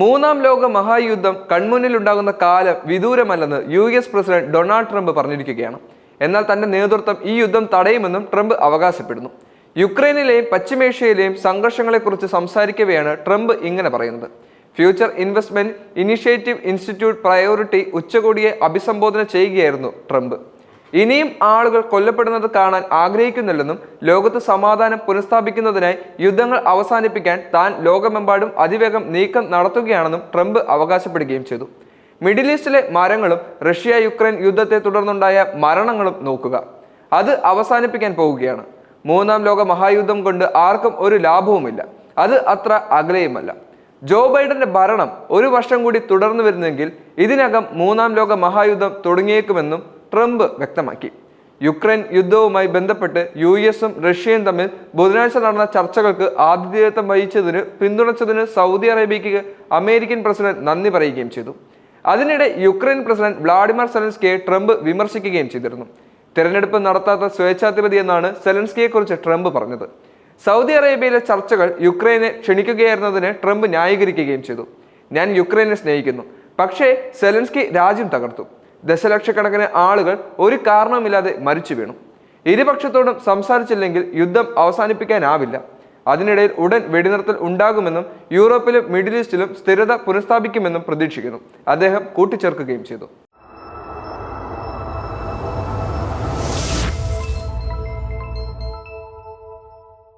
മൂന്നാം ലോക മഹായുദ്ധം കൺമുന്നിലുണ്ടാകുന്ന കാലം വിദൂരമല്ലെന്ന് U S president Donald Trump പറഞ്ഞിരിക്കുകയാണ്. എന്നാൽ തന്റെ നേതൃത്വം ഈ യുദ്ധം തടയുമെന്നും ട്രംപ് അവകാശപ്പെടുന്നു. യുക്രൈനിലെയും പശ്ചിമേഷ്യയിലെയും സംഘർഷങ്ങളെക്കുറിച്ച് സംസാരിക്കവെയാണ് ട്രംപ് ഇങ്ങനെ പറയുന്നത്. Future investment initiative institute priority ഉച്ചകോടിയെ അഭിസംബോധന ചെയ്യുകയായിരുന്നു ട്രംപ്. ഇനിയും ആളുകൾ കൊല്ലപ്പെടുന്നത് കാണാൻ ആഗ്രഹിക്കുന്നില്ലെന്നും ലോകത്ത് സമാധാനം പുനഃസ്ഥാപിക്കുന്നതിനായി യുദ്ധങ്ങൾ അവസാനിപ്പിക്കാൻ താൻ ലോകമെമ്പാടും അതിവേഗം നീക്കം നടത്തുകയാണെന്നും ട്രംപ് അവകാശപ്പെടുകയും ചെയ്തു. മിഡിൽ ഈസ്റ്റിലെ മരങ്ങളും റഷ്യ യുക്രൈൻ യുദ്ധത്തെ തുടർന്നുണ്ടായ മരണങ്ങളും നോക്കുക. അത് അവസാനിപ്പിക്കാൻ പോവുകയാണ്. മൂന്നാം ലോക മഹായുദ്ധം കൊണ്ട് ആർക്കും ഒരു ലാഭവുമില്ല. അത് അത്ര അകലെയുമല്ല. ജോ ബൈഡന്റെ ഭരണം ഒരു വർഷം കൂടി തുടർന്നു വരുന്നെങ്കിൽ ഇതിനകം മൂന്നാം ലോക മഹായുദ്ധം തുടങ്ങിയേക്കുമെന്നും ട്രംപ് വ്യക്തമാക്കി. യുക്രൈൻ യുദ്ധവുമായി ബന്ധപ്പെട്ട് യു എസും റഷ്യയും തമ്മിൽ ബുധനാഴ്ച നടന്ന ചർച്ചകൾക്ക് ആതിഥേയത്വം വഹിച്ചതിന് പിന്തുണച്ചതിന് സൗദി അറേബ്യയ്ക്ക് അമേരിക്കൻ പ്രസിഡന്റ് നന്ദി പറയുകയും ചെയ്തു. അതിനിടെ യുക്രൈൻ പ്രസിഡന്റ് വ്ളാഡിമിർ സെലൻസ്കിയെ ട്രംപ് വിമർശിക്കുകയും ചെയ്തിരുന്നു. തിരഞ്ഞെടുപ്പ് നടത്താത്ത സ്വേച്ഛാധിപതി എന്നാണ് സെലൻസ്കിയെക്കുറിച്ച് ട്രംപ് പറഞ്ഞത്. സൗദി അറേബ്യയിലെ ചർച്ചകൾ യുക്രൈനെ ക്ഷണിക്കുകയായിരുന്നതിന് ട്രംപ് ന്യായീകരിക്കുകയും ചെയ്തു. ഞാൻ യുക്രൈനെ സ്നേഹിക്കുന്നു. പക്ഷേ സെലൻസ്കി രാജ്യം തകർത്തു. ദശലക്ഷക്കണക്കിന് ആളുകൾ ഒരു കാരണവുമില്ലാതെ മരിച്ചു വീണു. ഇരുപക്ഷത്തോടും സംസാരിച്ചില്ലെങ്കിൽ യുദ്ധം അവസാനിപ്പിക്കാനാവില്ല. അതിനിടയിൽ ഉടൻ വെടിനിർത്തൽ ഉണ്ടാകുമെന്നും യൂറോപ്പിലും മിഡിൽ ഈസ്റ്റിലും സ്ഥിരത പുനഃസ്ഥാപിക്കുമെന്നും പ്രതീക്ഷിക്കുന്നു. അദ്ദേഹം കൂട്ടിച്ചേർക്കുകയും ചെയ്തു.